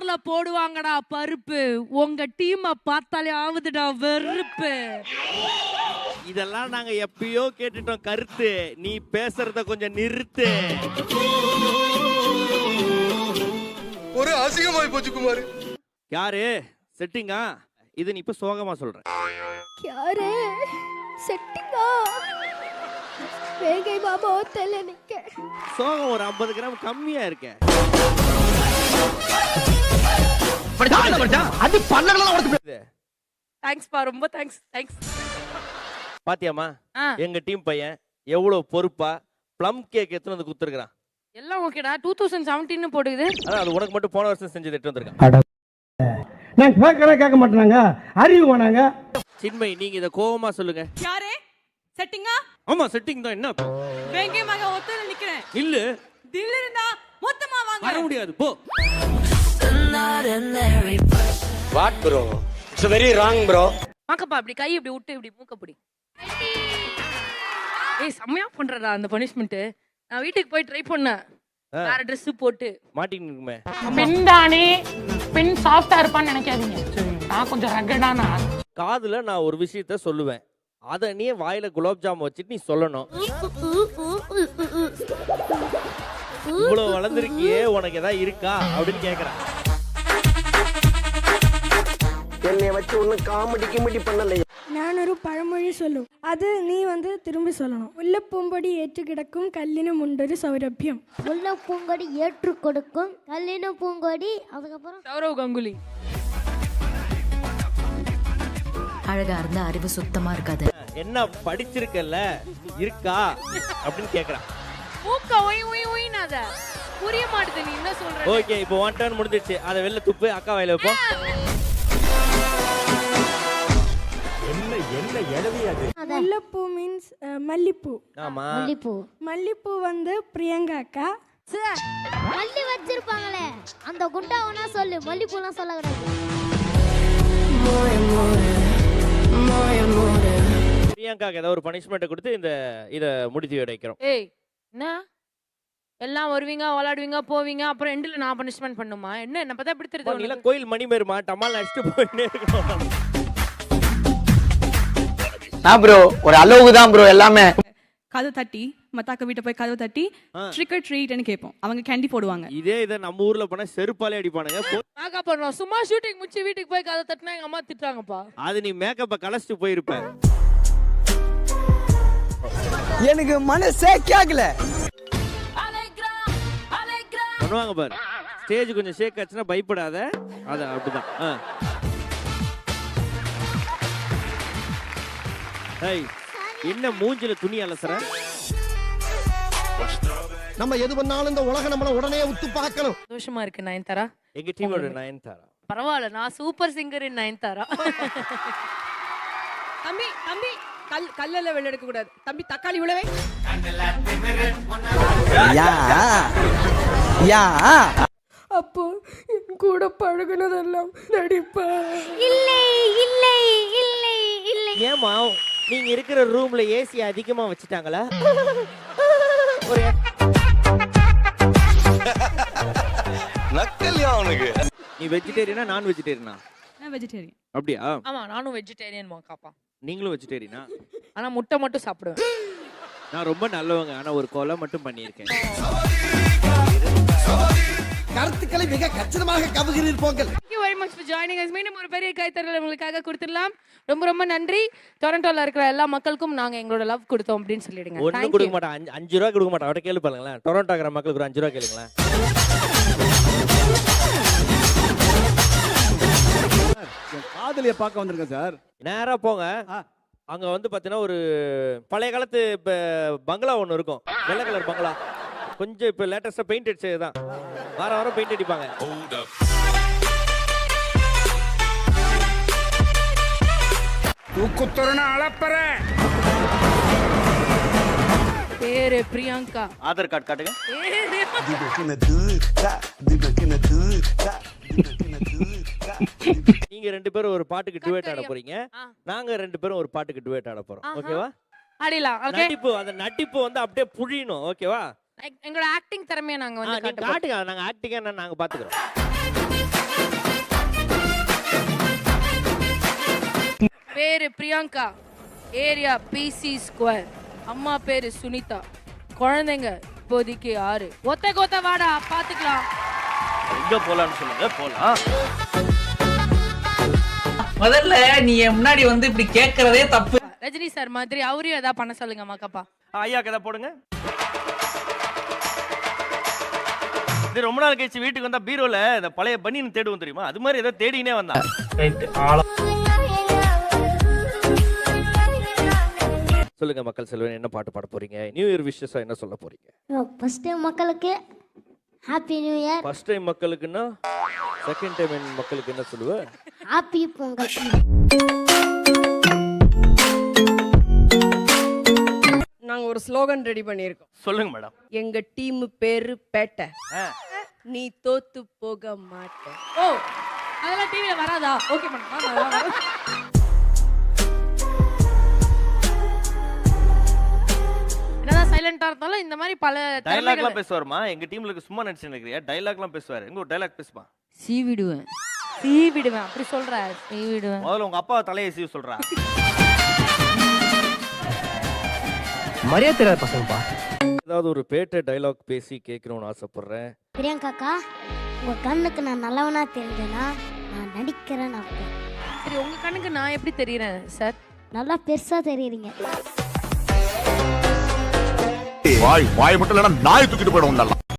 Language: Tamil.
சாம்பார்ல போடுவாங்கடா பருப்பு. உங்க டீமை பார்த்தாலே ஆகுதுடா வெறுப்பு. இதெல்லாம் நாங்க எப்பயோ கேட்டுட்டோம் கருத்து. நீ பேசுறத கொஞ்சம் நிறுத்து. ஒரு அசிங்கமாய் போச்சு குமார். யாரு? செட்டிங்கா இது நீ இப்ப சோகமா சொல்ற. யாரு? செட்டிங்கா வேகை மாமா ஹோட்டல்ல நிக்க சோகம் ஒரு 50 கிராம் கம்மியா இருக்க. அது பல்லெல்லாம் உடச்சு தேங்க்ஸ் பா ரொம்ப தேங்க்ஸ் தேங்க்ஸ் பாத்தியாமா எங்க டீம் பையன் எவ்வளவு பொறுப்பா ப்ளம் கேக் எத்தனை வந்து குத்துருக்கான் எல்லாம் ஓகேடா டூ. தௌசண்ட் செவன்டீன் போடுது அதான் அது உனக்கு மட்டும் போன வருஷம் செஞ்சது எட்டு வந்திருக்கான். நான் கேட்கறேன் கேட்க மாட்டாங்க அறிவு வேணாங்க. சின்மை நீங்க இத கோவமா சொல்லுங்க. யாரே? செட்டிங்கா ஆமா செட்டிங் தான். என்ன? வேங்கை மக ஒத்தல நிக்கிறேன். இல்ல. தில் இருந்தா மொத்தமா வர வாங்க முடியாது. போ. What bro it's very wrong bro வாக்கப்பா இப்படி கை இப்படி விட்டு இப்படி மூக்க பிடி. ஏய் செம்மையா பண்றடா அந்த பனிஷ்மெண்ட் நான் வீட்டுக்கு போய் ட்ரை பண்ணேன். வேற Dress போட்டு. இருக்குமே பெண் தானே பெண் சாஃப்டா இருப்பான்னு நினைக்காதீங்க. நான் கொஞ்சம் ரகடான காதுல நான் ஒரு விஷயத்த சொல்லுவேன். அத நீ வாயில குலாப் ஜாம் வச்சுட்டு நீ சொல்லணும். இவ்வளவு வளர்ந்துருக்கியே உனக்கு ஏதாவது இருக்கா? அப்படின்னு கேக்குறேன். என்னை வச்சு ஒன்னும் காமெடி கிமெடி பண்ணலையே. நான் ஒரு பழமொழி சொல்லும். அது நீ வந்து திரும்பி சொல்லணும். உள்ள பூம்பொடி ஏற்று கிடக்கும் கல்லினும் உண்டொரு சௌரபியம். உள்ள பூங்கொடி ஏற்று கொடுக்கும் கல்லின பூங்கொடி அதுக்கப்புறம் சௌரவ் கங்குலி. அழகா இருந்தா அறிவு சுத்தமா இருக்காது. என்ன படிச்சிருக்கல்ல? இருக்கா? அப்படின்னு கேக்குறான். மூக்க ஒய் ஒய் ஒய்னாத புரிய மாட்டுது நீ என்ன சொல்ற? ஓகே இப்போ ஒன் டர்ன் முடிஞ்சிருச்சு. அதை வெளில துப்பு அக்கா வாயில வைப்போம். முல்லைப்பூ மீன்ஸ் மல்லிப்பூ. ஆமா. மல்லிப்பூ. மல்லிப்பூ வந்து பிரியங்கா அக்கா மல்லி வச்சிருப்பாங்களே. அந்த குண்டா ஒன்னா சொல்லு. மல்லிப்பூலாம் சொல்லக்கூடாது. பிரியங்காக்கு ஏதாவது ஒரு பனிஷ்மெண்ட் கொடுத்து இந்த இத முடித்து வைக்கிறோம் ஏய் என்ன? எல்லாம் வருவீங்க விளையாடுவீங்க போவீங்க அப்புறம் எண்டில் நான் பனிஷ்மெண்ட் பண்ணுமா? என்ன? என்ன பார்த்தா எப்படி தெரியுது? கோயில் மணி மேருமா டமால் அடிச்சுட்டு போயிட்டே இருக்கணும். நான் ப்ரோ ஒரு அளவுக்கு தான் ப்ரோ எல்லாமே. கதவு தட்டி மத்தாக்க வீட்டை போய் கதவு தட்டி. ட்ரிக் ஆர் ட்ரீட்னு கேட்போம். அவங்க கேண்டி போடுவாங்க. இதே இதை நம்ம ஊர்ல போனா செருப்பாலே அடிப்பானுங்க. மேக்கப் பண்ணுவோம் சும்மா ஷூட்டிங் முடிச்சு வீட்டுக்கு போய் கதை தட்டினா எங்க அம்மா திட்டுறாங்கப்பா. அது நீ மேக்கப்ப கலச்சிட்டு போயிருப்ப. எனக்கு மனசே கேக்கல. பண்ணுவாங்க பாரு. ஸ்டேஜ் கொஞ்சம் ஷேக் ஆச்சுன்னா பயப்படாத. அது அப்படிதான். ஏய் என்ன மூஞ்சில துணி அலசுற? நம்ம எது பண்ணாலும் இந்த உலகம் நம்மள உடனே உத்து பார்க்கணும். சந்தோஷமா இருக்கு நயன்தாரா? எங்க டீமோட நயன்தாரா? பரவாயில்ல நான் சூப்பர் சிங்கர் இன் நயன்தாரா? தம்பி தம்பி கல் கல்லெல்லாம் வெளில எடுக்க கூடாது. தம்பி தக்காளி யா அப்போ என் கூட பழகுனதெல்லாம் நடிப்பா. இல்லை இல்லை இல்லை இல்லை. ஏமா நீங்க இருக்கிற ரூம்ல ஏசி அதிகமா வச்சுட்டாங்களா? ஒரு நக்கல்யா அவனுக்கு. நீ வெஜிடேரியனா நான் வெஜிடேரியனா நான் வெஜிடேரியன் அப்படியா? ஆமா நானும் வெஜிடேரியன் காப்பா நீங்களும் வெஜிடேரியனா ஆனா முட்டை மட்டும் சாப்பிடுவேன். நான் ரொம்ப நல்லவங்க ஆனா ஒரு கொலை மட்டும் பண்ணியிருக்கேன். கருத்துக்களை மிக கச்சிதமாக கவுகிறீர் போங்கள். Very much for joining us. மீண்டும் ஒரு பெரிய கைத்தறல் உங்களுக்காக கொடுத்துடலாம். ரொம்ப ரொம்ப நன்றி. டொரண்டோல இருக்கிற எல்லா மக்களுக்கும் நாங்க எங்களோட லவ் கொடுத்தோம் அப்படின்னு சொல்லிடுங்க. ஒண்ணு Thank கொடுக்க. மாட்டேன் அஞ்சு- அஞ்சு ரூபா கொடுக்க மாட்டேன் அவட கேள்வி பாருங்களேன். டொரண்டோ இருக்கிற மக்களுக்கு ஒரு அஞ்சு ரூபா கேளுங்களேன். காதலிய பார்க்க வந்திருக்கேன் சார். நேரா போங்க. அங்க வந்து பாத்தீங்கன்னா ஒரு பழைய காலத்து இப்ப பங்களா ஒண்ணு இருக்கும். வெள்ளை கலர் பங்களா. கொஞ்சம் இப்ப லேட்டஸ்டா பெயிண்ட் அடிச்சது தான் வாரம் வாரம் பெயிண்ட் அடிப்பாங்க. பேரு பிரியங்கா. ஆதார் கார்டு காட்டுங்க. நீங்க ரெண்டு பேரும் ஒரு பாட்டுக்கு டுவேட் ஆட? போறீங்க. நாங்க ரெண்டு பேரும் ஒரு பாட்டுக்கு டுவேட் ஆட போறோம். ஓகேவா ஆடிலாம் ஓகே நடிப்பு அந்த நடிப்பு வந்து அப்படியே புழியணும். ஓகேவா எங்களோட ஆக்டிங் திறமையை நாங்க வந்து காட்டுங்க. நாங்க ஆக்டிங்கா நாங்க பாத்துக்கிறோம். பேரு பிரியங்கா ஏரியா பிசி ஸ்கொயர் அம்மா பேரு சுனிதா. குழந்தைங்க இப்போதைக்கு ஆறு. ஒத்த கொத்த வாடா பாத்துக்கலாம். எங்க போலான்னு சொல்லுங்க போலாம். முதல்ல நீ என் முன்னாடி வந்து இப்படி கேக்குறதே தப்பு. ரஜினி சார் மாதிரி அவரையும் ஏதாவது பண்ண சொல்லுங்க மக்கப்பா. ஐயா கதை போடுங்க. இது ரொம்ப நாள் கழிச்சு வீட்டுக்கு வந்தா பீரோல இந்த பழைய பனியன் தேடுவோம் தெரியுமா? அது மாதிரி ஏதோ தேடினே வந்தான். சொல்லுங்க மக்கள் செல்வன் என்ன பாட்டு பாட போறீங்க? நியூ இயர் விஷஸா என்ன சொல்ல போறீங்க? ஃபர்ஸ்ட் மக்களுக்கு happy new year first time மக்களுக்குன்னா second time மக்களுக்கு என்ன சொல்லுவ? ஹாப்பி பொங்கல் நாங்க ஒரு ஸ்லோகன் ரெடி பண்ணியிருக்கோம். சொல்லுங்க மேடம் எங்க டீம் பேரு பேட்டை. நீ தோத்து போக மாட்ட. ஓ அதெல்லாம் டிவில வராதா? ஓகே மேடம் இருந்தாலும் இந்த மாதிரி பல டைலாக்லாம் பேசுவாருமா? எங்க டீம்ல இருக்க சும்மா நடிச்சு நினைக்கிறியா? டைலாக்லாம் பேசுவாரு. எங்க ஒரு டைலாக் பேசுமா? சீ விடுவேன் சீ விடுவேன் அப்படி சொல்ற. சீ விடுவேன் முதல்ல உங்க அப்பா தலையை சீவ சொல்றா. மரியாதை தெரியாத பசங்கப்பா ஏதாவது ஒரு பேட்டை டைலாக் பேசி கேட்கணும்னு ஆசைப்படுறேன். பிரியங்காக்கா உங்க கண்ணுக்கு நான் நல்லவனா தெரிஞ்சேன்னா நான் நடிக்கிறேன்னு அர்த்தம். சரி உங்க கண்ணுக்கு நான் எப்படி தெரியறேன் சார்? நல்லா பெருசா தெரியுறீங்க. வாய் வாய் மட்டும் இல்லைன்னா நாய் தூக்கிட்டு போயிடும் நல்லா